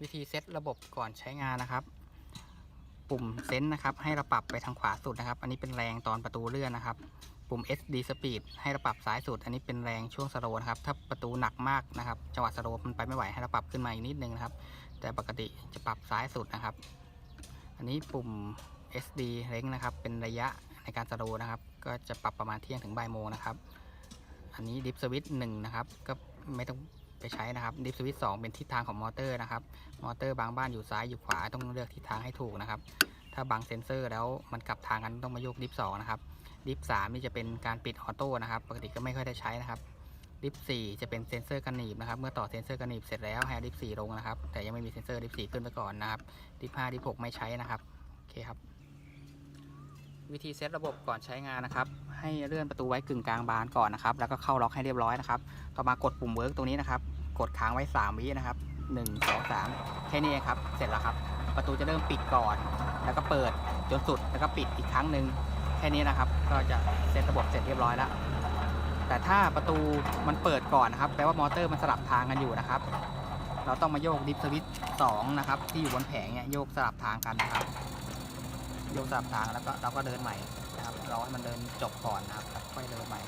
วิธีเซตระบบก่อนใช้งานนะครับ ปุ่มเซนนะครับ ให้เราปรับไปทางขวาสุดนะครับ อันนี้เป็นแรงตอนประตูเลื่อนนะครับ ปุ่ม SD Speed ให้เราปรับซ้ายสุด อันนี้เป็นแรงช่วงสโลว์นะครับ ถ้าประตูหนักมากนะครับจังหวะสโลว์มันไปไม่ไหวให้เราปรับขึ้นมาอีกนิดนึงนะครับ แต่ปกติจะปรับซ้ายสุดนะครับ อันนี้ปุ่ม SD เร่งนะครับ เป็นระยะในการสโลว์นะครับ ก็จะปรับประมาณเที่ยงถึงบ่ายโมงนะครับ อันนี้ดิฟสวิตหนึ่งนะครับ ก็ไม่ต้อง ไปใช้นะครับดิฟสวิตสองเป็นทิศทางของมอเตอร์นะครับ มอเตอร์บางบ้านอยู่ซ้ายอยู่ขวาต้องเลือกทิศทางให้ถูกนะครับ ถ้าบางเซ็นเซอร์แล้วมันกลับทางกันต้องมาโยกดิฟสองนะครับ ดิฟสามนี่จะเป็นการปิดออโต้นะครับ ปกติก็ไม่ค่อยได้ใช้นะครับ ดิฟสี่จะเป็นเซ็นเซอร์กันหนีบนะครับ เมื่อต่อเซ็นเซอร์กันหนีบเสร็จแล้วให้ดิฟสี่ลงนะครับ แต่ยังไม่มีเซ็นเซอร์ดิฟสี่ขึ้นไปก่อนนะครับ ดิฟห้าดิฟหกไม่ใช้นะครับ โอเคครับ วิธีเซตระบบก่อนใช้งานนะครับ ให้เลื่อนประตูไว้กึ่งกลางบานก่อนนะครับ แล้วก็เข้าล็อกให้เรียบร้อยนะครับต่อมากดปุ่มเวิร์กตรงนี้นะครับ กดค้างไว้ 3 วินะครับ 1 2 3 แค่นี้ครับ เสร็จแล้วครับ ประตูจะเริ่มปิดก่อน แล้วก็เปิดจนสุด แล้วก็ปิดอีกครั้งหนึ่งแค่นี้นะครับ ก็จะเซตระบบเสร็จเรียบร้อยแล้ว แต่ถ้าประตูมันเปิดก่อนนะครับ แปลว่ามอเตอร์มันสลับทางกันอยู่นะครับ เราต้องมาโยกดิฟสวิตสองนะครับ ที่อยู่บนแผงเนี่ยโยกสลับทางกันนะครับ โยนสลับทางแล้วก็เราก็เดินใหม่นะครับรอให้มันเดินจบก่อนนะครับค่อยเดินใหม่